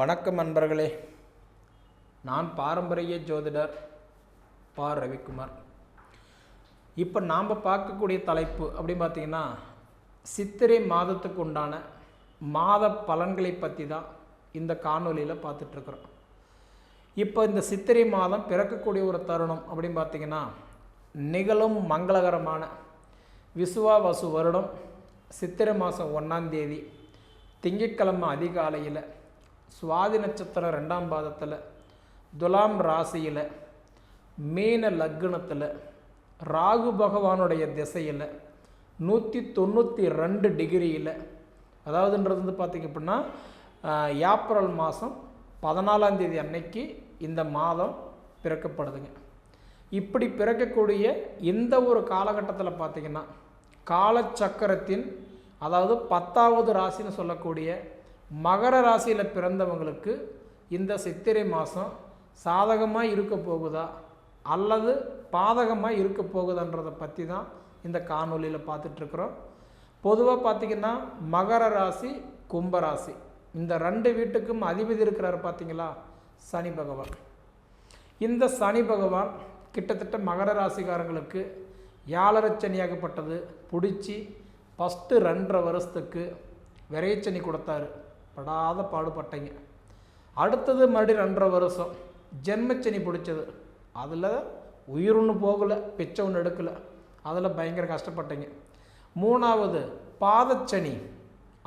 வணக்கம் நண்பர்களே. நான் பாரம்பரிய ஜோதிடர் பா ரவிக்குமார். இப்போ நாம் பார்க்கக்கூடிய தலைப்பு அப்படின்னு பார்த்தீங்கன்னா சித்திரை மாதத்துக்கு உண்டான மாத பலன்களை பற்றி தான் இந்த காணொலியில் பார்த்துட்ருக்குறோம். இப்போ இந்த சித்திரை மாதம் பிறக்கக்கூடிய ஒரு தருணம் அப்படின்னு பார்த்தீங்கன்னா நிகழும் மங்களகரமான விசுவாவசு வருடம் சித்திரை மாதம் ஒன்றாந்தேதி திங்கட்கிழமை அதிகாலையில் சுவாதி நட்சத்திரம் ரெண்டாம் பாதத்தில் துலாம் ராசியில் மீன லக்னத்தில் ராகு பகவானுடைய திசையில் நூற்றி தொண்ணூற்றி ரெண்டு டிகிரியில் அதாவதுன்றது வந்து பார்த்திங்க அப்படின்னா ஏப்ரல் மாதம் பதினாலாம் தேதி அன்னைக்கு இந்த மாதம் பிறக்கப்படுதுங்க. இப்படி பிறக்கக்கூடிய இந்த ஒரு காலகட்டத்தில் பார்த்திங்கன்னா காலச்சக்கரத்தின் அதாவது பத்தாவது ராசின்னு சொல்லக்கூடிய மகர ராசியில் பிறந்தவங்களுக்கு இந்த சித்திரை மாதம் சாதகமாக இருக்க போகுதா? அல்லது பாதகமாக இருக்க போகுதான்றதை பற்றி தான் இந்த காணொலியில் பார்த்துட்ருக்குறோம் பொதுவாக பார்த்திங்கன்னா மகர ராசி கும்பராசி இந்த ரெண்டு வீட்டுக்கும் அதிபதி இருக்கிறார் பார்த்தீங்களா? சனி பகவான். இந்த சனி பகவான் கிட்டத்தட்ட மகர ராசிக்காரங்களுக்கு யாழரச்சனியாகப்பட்டது பிடிச்சி ஃபஸ்ட்டு ரெண்டரை வருஷத்துக்கு விரைச்சனி கொடுத்தாரு. படாத பாடுபட்டீங்க. அடுத்தது மறுபடியும் ரெண்டரை வருஷம். ஜென்மச்சனி பிடிச்சது. அதில் உயிர் ஒன்று போகலை பிச்சை ஒன்று எடுக்கலை. அதில் பயங்கர கஷ்டப்பட்டீங்க. மூணாவது பாதச்சனி.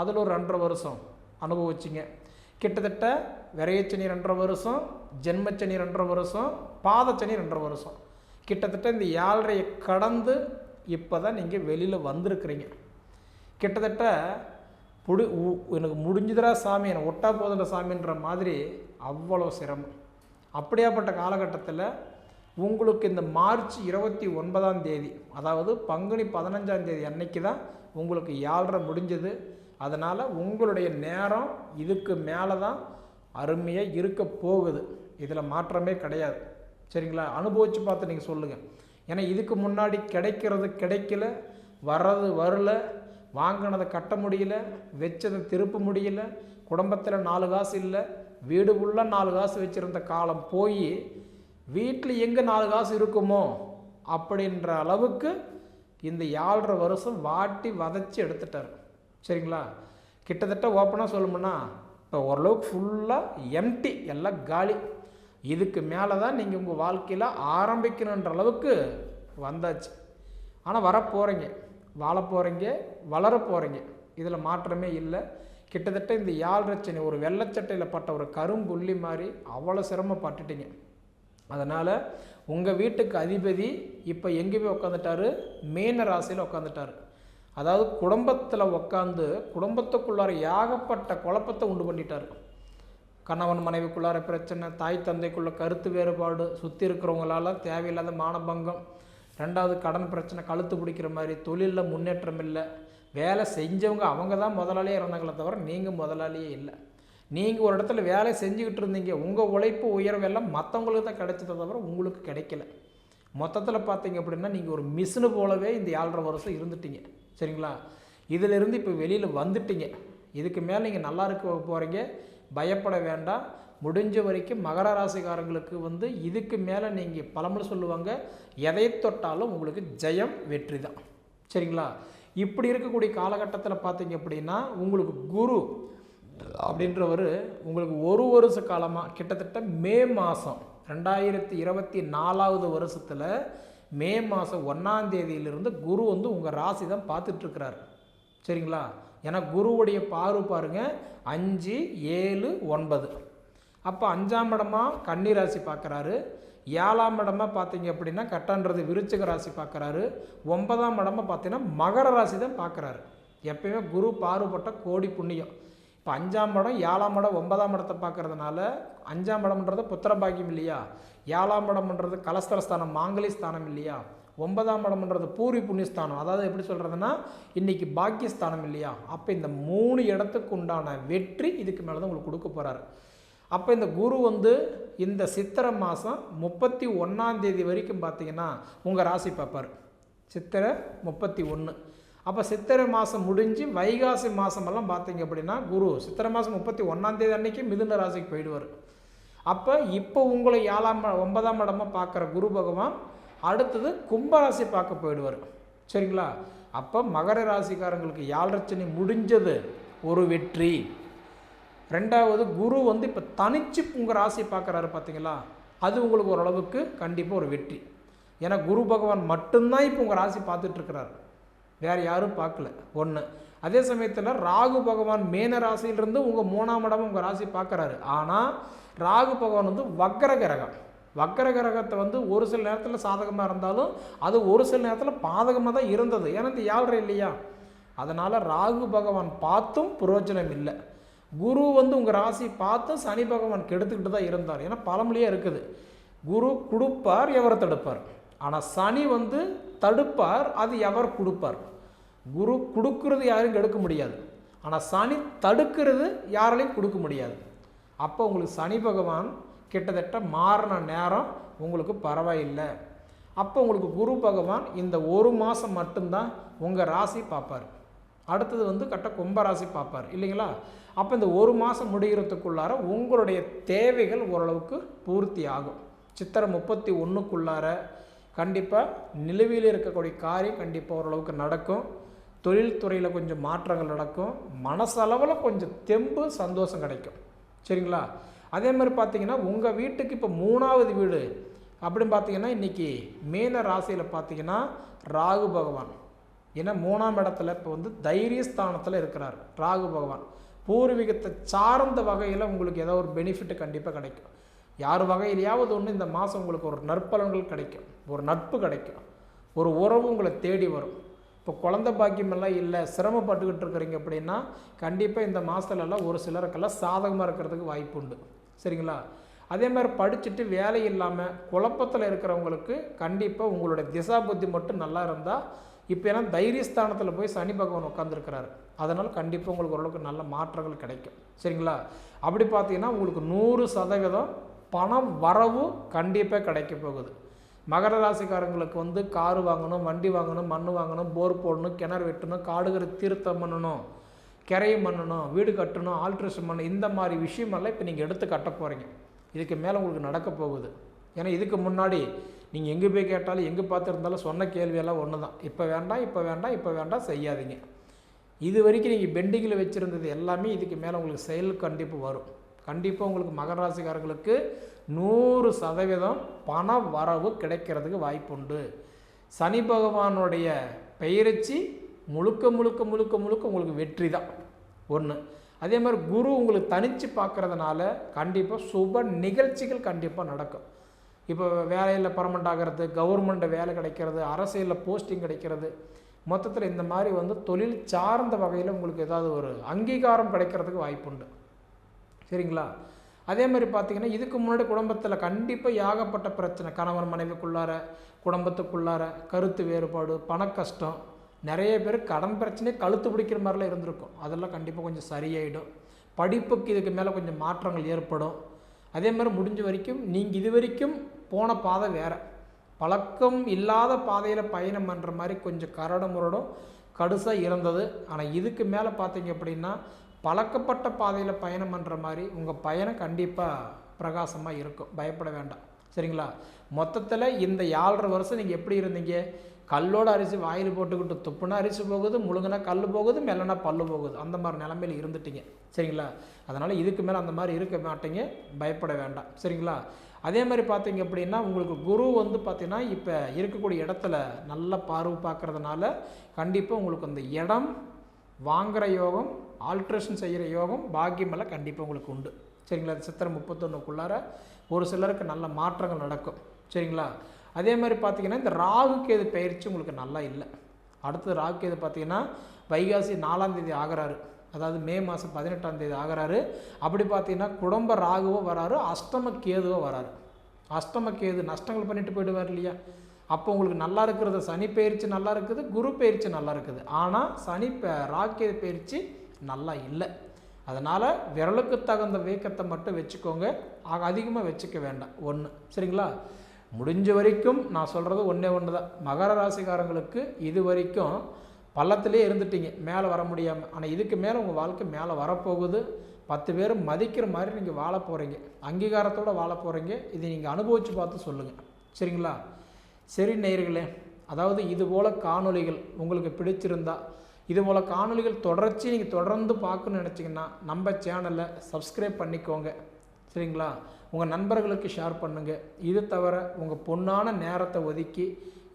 அதில் ஒரு ரெண்டரை வருஷம் அனுபவிச்சிங்க. கிட்டத்தட்ட விரையச்சனி ரெண்டரை வருஷம் ஜென்மச்சனி ரெண்டரை வருஷம் பாதச்சனி ரெண்டரை வருஷம். கிட்டத்தட்ட இந்த ஏழரையை கடந்து இப்போ தான் நீங்கள் வெளியில் வந்திருக்கிறீங்க. கிட்டத்தட்ட புடி உ- எனக்கு முடிஞ்சுதுடா சாமி என்னை ஒட்டா போதுன்ற சாமின்ற மாதிரி அவ்வளோ சிரமம். அப்படியாப்பட்ட காலகட்டத்தில் உங்களுக்கு இந்த மார்ச் இருபத்தி ஒன்பதாம் தேதி அதாவது பங்குனி பதினஞ்சாம் தேதி அன்னைக்கு தான் உங்களுக்கு ஏழ்ரை முடிஞ்சது. அதனால் உங்களுடைய நேரம் இதுக்கு மேலே தான் அருமையாக இருக்க போகுது. இதில் மாற்றமே கிடையாது. சரிங்களா? அனுபவித்து பார்த்து நீங்கள் சொல்லுங்கள் ஏன்னா இதுக்கு முன்னாடி கிடைக்கிறது கிடைக்கல வர்றது வரல வாங்கினதை கட்ட முடியல வச்சதை திருப்ப முடியல குடும்பத்தில் நாலு காசு இல்லை வீடு ஃபுல்லாக நாலு காசு வச்சுருந்த காலம் போய் வீட்டில் எங்கே நாலு காசு இருக்குமோ அப்படின்ற அளவுக்கு இந்த ஏழரை வருஷம் வாட்டி வதச்சி எடுத்துட்டார். சரிங்களா? கிட்டத்தட்ட ஓப்பனாக சொல்லணும்னா இப்போ ஓரளவுக்கு ஃபுல்லாக எம்டி எல்லாம் காலி. இதுக்கு மேலே தான் நீங்கள் உங்கள் வாழ்க்கையில் ஆரம்பிக்கணுன்ற அளவுக்கு வந்தாச்சு. ஆனால் வர போகிறீங்க வாழ போகிறீங்க வளர போகிறீங்க இதில் மாற்றமே இல்லை. கிட்டத்தட்ட இந்த யாழ் ரச்சனை ஒரு வெள்ளச்சட்டையில் பட்ட ஒரு கரும்புள்ளி மாதிரி அவ்வளோ சிரமப்பட்டுட்டீங்க. அதனால் உங்கள் வீட்டுக்கு அதிபதி இப்போ எங்கே போய் உட்காந்துட்டாரு மீன ராசியில் உட்காந்துட்டாரு அதாவது குடும்பத்தில் உட்காந்து குடும்பத்துக்குள்ளார ஏகப்பட்ட குழப்பத்தை உண்டு பண்ணிட்டார். கணவன் மனைவிக்குள்ளார பிரச்சனை தாய் தந்தைக்குள்ள கருத்து வேறுபாடு சுற்றி இருக்கிறவங்களால தேவையில்லாத மானபங்கம் ரெண்டாவது கடன் பிரச்சனை கழுத்து பிடிக்கிற மாதிரி தொழிலில் முன்னேற்றம் இல்லை. வேலை செஞ்சவங்க அவங்க தான் முதலாளியே இருந்தாங்களே தவிர நீங்கள் முதலாளியே இல்லை. நீங்கள் ஒரு இடத்துல வேலை செஞ்சுக்கிட்டு இருந்தீங்க உங்கள் உழைப்பு உயர்வு எல்லாம் மற்றவங்களுக்கு தான் கிடைச்சதை தவிர உங்களுக்கு கிடைக்கல. மொத்தத்தில் பார்த்தீங்க அப்படின்னா நீங்கள் ஒரு மிஷினு போலவே இந்த ஏழரை வருஷம் இருந்துட்டீங்க. சரிங்களா? இதிலிருந்து இப்போ வெளியில் வந்துட்டீங்க. இதுக்கு மேலே நீங்கள் நல்லா இருக்க போகிறீங்க பயப்பட வேண்டாம். முடிஞ்ச வரைக்கும் மகர ராசிக்காரங்களுக்கு வந்து இதுக்கு மேலே நீங்கள் பழமொழி சொல்லுவாங்க எதை தொட்டாலும் உங்களுக்கு ஜெயம் வெற்றி தான். சரிங்களா? இப்படி இருக்கக்கூடிய காலகட்டத்தில் பார்த்தீங்க அப்படின்னா உங்களுக்கு குரு அப்படின்றவர் உங்களுக்கு ஒரு வருஷ காலமாக கிட்டத்தட்ட மே மாதம் ரெண்டாயிரத்தி இருபத்தி நாலாவது வருஷத்தில் மே மாதம் ஒன்றாம் தேதியிலிருந்து குரு வந்து உங்கள் ராசி தான் பார்த்துட்ருக்கிறார். சரிங்களா? ஏன்னா குருவுடைய பார்வை பாருங்கள் அஞ்சு ஏழு ஒன்பது. அப்போ அஞ்சாம் இடமாக கன்னி ராசி பார்க்குறாரு. ஏழாம் இடமா பார்த்தீங்க அப்படின்னா கட்டன்றது விருச்சிக ராசி பார்க்குறாரு. ஒன்பதாம் இடமா பார்த்தீங்கன்னா மகர ராசி தான் பார்க்குறாரு. எப்பயுமே குரு பாறுபட்ட கோடி புண்ணியம். இப்போ அஞ்சாம் இடம் ஏழாம் இடம் ஒன்பதாம் இடத்தை பார்க்கறதுனால அஞ்சாம் இடம்ன்றது புத்திர பாக்கியம் இல்லையா? ஏழாம் இடம்ன்றது கலஸ்தர ஸ்தானம் மாங்கலி ஸ்தானம் இல்லையா? ஒன்பதாம் இடம்ன்றது பூரி புண்ணியஸ்தானம். அதாவது எப்படி சொல்கிறதுனா இன்றைக்கி பாக்கியஸ்தானம் இல்லையா? அப்போ இந்த மூணு இடத்துக்கு உண்டான வெற்றி இதுக்கு மேலே தான் உங்களுக்கு கொடுக்க போகிறாரு அப்போ இந்த குரு வந்து இந்த சித்திரை மாதம் முப்பத்தி ஒன்றாந்தேதி வரைக்கும் பார்த்தீங்கன்னா உங்கள் ராசி பார்ப்பார். சித்திரை முப்பத்தி ஒன்று அப்போ சித்திரை மாதம் முடிஞ்சு வைகாசி மாதமெல்லாம் பார்த்தீங்க அப்படின்னா குரு சித்திரை மாதம் முப்பத்தி ஒன்றாந்தேதி அன்னைக்கு மிதுன ராசிக்கு போயிடுவார். அப்போ இப்போ உங்களை ஏழாம் ஒன்பதாம் இடமாக பார்க்குற குரு பகவான் அடுத்தது கும்பராசி பார்க்க போயிடுவார். சரிங்களா? அப்போ மகர ராசிக்காரங்களுக்கு யாழ்ரச்சனை முடிஞ்சது ஒரு வெற்றி. ரெண்டாவது குரு வந்து இப்போ தனிச்சு உங்கள் ராசி பார்க்குறாரு பார்த்தீங்களா அது உங்களுக்கு ஓரளவுக்கு கண்டிப்பாக ஒரு வெற்றி. ஏன்னா குரு பகவான் மட்டும்தான் இப்போ உங்கள் ராசி பார்த்துட்ருக்கிறார். வேறு யாரும் பார்க்கல. ஒன்று அதே சமயத்தில் ராகு பகவான் மேன ராசியிலிருந்து உங்கள் மூணாம் இடம் உங்கள் ராசி பார்க்குறாரு. ஆனால் ராகு பகவான் வந்து வக்கர கிரகம் வக்கர கிரகத்தை வந்து ஒரு சில நேரத்தில் சாதகமாக இருந்தாலும் அது ஒரு சில நேரத்தில் பாதகமாக தான் இருந்தது. ஏன்னா இந்த ஏழ்ரை இல்லையா? அதனால் ராகு பகவான் பார்த்தும் பிரயோஜனம் இல்லை. குரு வந்து உங்கள் ராசி பார்த்து சனி பகவான் கெடுத்துக்கிட்டு தான் இருந்தார். ஏன்னா பழமொழியே இருக்குது. குரு கொடுப்பார் எவர் தடுப்பார்? ஆனால் சனி வந்து தடுப்பார் அது எவர் கொடுப்பார்? குரு கொடுக்கறது யாரும் கெடுக்க முடியாது. ஆனால் சனி தடுக்கிறது யாராலையும் கொடுக்க முடியாது. அப்போ உங்களுக்கு சனி பகவான் கிட்டத்தட்ட மாறின நேரம் உங்களுக்கு பரவாயில்லை. அப்போ உங்களுக்கு குரு பகவான் இந்த ஒரு மாதம் மட்டும்தான் உங்கள் ராசி பார்ப்பார். அடுத்தது வந்து கட்ட கும்பராசி பார்ப்பார் இல்லைங்களா? அப்போ இந்த ஒரு மாதம் முடிகிறதுக்குள்ளார உங்களுடைய தேவைகள் ஓரளவுக்கு பூர்த்தி ஆகும். சித்திரை முப்பத்தி ஒன்றுக்குள்ளார கண்டிப்பாக நிலுவையில் இருக்கக்கூடிய காரியம் கண்டிப்பாக ஓரளவுக்கு நடக்கும். தொழில்துறையில் கொஞ்சம் மாற்றங்கள் நடக்கும். மனசளவில் கொஞ்சம் தெம்பு சந்தோஷம் கிடைக்கும். சரிங்களா? அதே மாதிரி பார்த்தீங்கன்னா உங்கள் வீட்டுக்கு இப்போ மூணாவது வீடு அப்படின்னு பார்த்தீங்கன்னா இன்றைக்கி மீன ராசியில் பார்த்தீங்கன்னா ராகு பகவான். ஏன்னா மூணாம் இடத்துல இப்போ வந்து தைரியஸ்தானத்தில் இருக்கிறார். ராகு பகவான். பூர்வீகத்தை சார்ந்த வகையில் உங்களுக்கு ஏதோ ஒரு பெனிஃபிட் கண்டிப்பாக கிடைக்கும். யார் வகையிலையாவது ஒன்று இந்த மாதம் உங்களுக்கு ஒரு நற்பலன்கள் கிடைக்கும். ஒரு நட்பு கிடைக்கும். ஒரு உறவு உங்களை தேடி வரும். இப்போ குழந்த பாக்கியமெல்லாம் இல்லை சிரமப்பட்டுக்கிட்டு இருக்கிறீங்க அப்படின்னா கண்டிப்பாக இந்த மாதத்துலலாம் ஒரு சிலருக்கெல்லாம் சாதகமாக இருக்கிறதுக்கு வாய்ப்பு உண்டு. சரிங்களா? அதே மாதிரி படிச்சுட்டு வேலை இல்லாமல் குழப்பத்தில் இருக்கிறவங்களுக்கு கண்டிப்பாக உங்களுடைய திசா புத்தி மட்டும் நல்லா இருந்தால் இப்போ ஏன்னா தைரியஸ்தானத்தில் போய் சனி பகவான் உட்காந்துருக்கிறாரு அதனால் கண்டிப்பாக உங்களுக்கு ஓரளவுக்கு நல்ல மாற்றங்கள் கிடைக்கும். சரிங்களா? அப்படி பார்த்தீங்கன்னா உங்களுக்கு நூறு சதவீதம் பணம் வரவு கண்டிப்பாக கிடைக்க போகுது. மகர ராசிக்காரங்களுக்கு வந்து காரு வாங்கணும் வண்டி வாங்கணும் மண் வாங்கணும் போர் போடணும் கிணறு வெட்டணும் காடுகிற தீர்த்தம் பண்ணணும் கரையும் பண்ணணும் வீடு கட்டணும் ஆல்ட்ரேஷன் பண்ணணும் இந்த மாதிரி விஷயமெல்லாம் இப்போ நீங்கள் எடுத்து கட்ட போகிறீங்க இதுக்கு மேலே உங்களுக்கு நடக்க போகுது. ஏன்னா இதுக்கு முன்னாடி நீங்கள் எங்கே போய் கேட்டாலும் எங்கே பார்த்துருந்தாலும் சொன்ன கேள்வியெல்லாம் ஒன்று தான் இப்போ வேண்டாம் இப்போ வேண்டாம் இப்போ வேண்டாம் செய்யாதீங்க. இது வரைக்கும் நீங்கள் பெண்டிங்கில் வச்சுருந்தது எல்லாமே இதுக்கு மேலே உங்களுக்கு செயல் கண்டிப்பாக வரும். கண்டிப்பாக உங்களுக்கு மகர ராசிக்காரர்களுக்கு நூறு சதவீதம் பண வரவு கிடைக்கிறதுக்கு வாய்ப்புண்டு சனி பகவானுடைய பெயரிச்சி முழுக்க முழுக்க முழுக்க முழுக்க உங்களுக்கு வெற்றி தான். ஒன்று அதே மாதிரி குரு உங்களுக்கு தனித்து பார்க்கறதுனால கண்டிப்பாக சுப நிகழ்ச்சிகள் கண்டிப்பாக நடக்கும். இப்போ வேலையில் பர்மனெண்ட் ஆகிறது கவர்மெண்ட் வேலை கிடைக்கிறது அரசியலில் போஸ்டிங் கிடைக்கிறது. மொத்தத்தில் இந்த மாதிரி வந்து தொழில் சார்ந்த வகையில் உங்களுக்கு ஏதாவது ஒரு அங்கீகாரம் கிடைக்கிறதுக்கு வாய்ப்புண்டு. சரிங்களா? அதே மாதிரி பார்த்தீங்கன்னா இதுக்கு முன்னாடி குடும்பத்தில் கண்டிப்பாக ஏகப்பட்ட பிரச்சனை கணவன் மனைவிக்குள்ளார குடும்பத்துக்குள்ளார கருத்து வேறுபாடு பண கஷ்டம் நிறைய பேர் கடன் பிரச்சனையே கழுத்து பிடிக்கிற மாதிரிலாம் இருந்திருக்கும். அதெல்லாம் கண்டிப்பாக கொஞ்சம் சரியாயிடும். படிப்புக்கு இதுக்கு மேலே கொஞ்சம் மாற்றங்கள் ஏற்படும். அதே மாதிரி முடிஞ்ச வரைக்கும் நீங்கள் இது வரைக்கும் போன பாதை வேறு. பழக்கம் இல்லாத பாதையில் பயணம் பண்ணுற மாதிரி கொஞ்சம் கரடு முரடும் கடுசாக இருந்தது ஆனால் இதுக்கு மேலே பார்த்தீங்க அப்படின்னா பழக்கப்பட்ட பாதையில் பயணம் பண்ணுற மாதிரி உங்கள் பயணம் கண்டிப்பாக பிரகாசமாக இருக்கும். பயப்பட வேண்டாம். சரிங்களா? மொத்தத்தில் இந்த ஏழரை வருஷம் நீங்கள் எப்படி இருந்தீங்க? கல்லோட அரிசி வாயில் போட்டுக்கிட்டு துப்புனா அரிசி போகுது முழுங்கினா கல் போகுது மெல்லனா பல்லு போகுது. அந்த மாதிரி நிலமையில இருந்துட்டீங்க. சரிங்களா? அதனால் இதுக்கு மேலே அந்த மாதிரி இருக்க மாட்டீங்க. பயப்பட வேண்டாம். சரிங்களா? அதே மாதிரி பார்த்தீங்க அப்படின்னா உங்களுக்கு குரு வந்து பார்த்தீங்கன்னா இப்போ இருக்கக்கூடிய இடத்துல நல்ல பார்வை பார்க்குறதுனால கண்டிப்பாக உங்களுக்கு அந்த இடம் வாங்குகிற யோகம் ஆல்ட்ரேஷன் செய்கிற யோகம் பாக்கியமெல்லாம் கண்டிப்பாக உங்களுக்கு உண்டு. சரிங்களா? சித்திரை முப்பத்தொன்றுக்குள்ளார ஒரு சிலருக்கு நல்ல மாற்றங்கள் நடக்கும். சரிங்களா? அதே மாதிரி பார்த்தீங்கன்னா இந்த ராகு கேது பயிற்சி உங்களுக்கு நல்லா இல்லை. அடுத்தது ராகு கேது பார்த்தீங்கன்னா வைகாசி நாலாம் தேதி ஆகிறாரு. அதாவது மே மாதம் பதினெட்டாம் தேதி ஆகிறாரு. அப்படி பார்த்தீங்கன்னா குடும்ப ராகுவோ வராரு அஷ்டம கேதுவோ வராரு. அஷ்டம கேது நஷ்டங்கள் பண்ணிட்டு போயிடுவார் இல்லையா? அப்போ உங்களுக்கு நல்லா இருக்கிறது சனி பயிற்சி நல்லா இருக்குது குரு பயிற்சி நல்லா இருக்குது. ஆனால் சனி ப- பயிற்சி நல்லா இல்லை. அதனால் விரலுக்கு தகுந்த வீக்கத்தை மட்டும் வச்சுக்கோங்க. ஆக அதிகமாக வச்சுக்க வேண்டாம். ஒன்று சரிங்களா? முடிஞ்ச வரைக்கும் நான் சொல்கிறது ஒன்றே ஒன்று தான் மகர ராசிக்காரங்களுக்கு இது வரைக்கும் பள்ளத்திலே இருந்துட்டீங்க மேலே வர முடியாமல் ஆனால் இதுக்கு மேலே உங்கள் வாழ்க்கை மேலே வரப்போகுது. பத்து பேர் மதிக்கிற மாதிரி நீங்கள் வாழ போகிறீங்க அங்கீகாரத்தோடு வாழ போகிறீங்க இதை நீங்கள் அனுபவித்து பார்த்து சொல்லுங்கள் சரிங்களா? சரி நேயர்களே அதாவது இது போல் காணொளிகள் உங்களுக்கு பிடிச்சிருந்தா இது போல் காணொளிகள் தொடர்ச்சி நீங்கள் தொடர்ந்து பார்க்கணும்னு நினச்சிங்கன்னா நம்ம சேனலை சப்ஸ்கிரைப் பண்ணிக்கோங்க. சரிங்களா? உங்கள் நண்பர்களுக்கு ஷேர் பண்ணுங்கள் இது தவிர உங்கள் பொண்ணான நேரத்தை ஒதுக்கி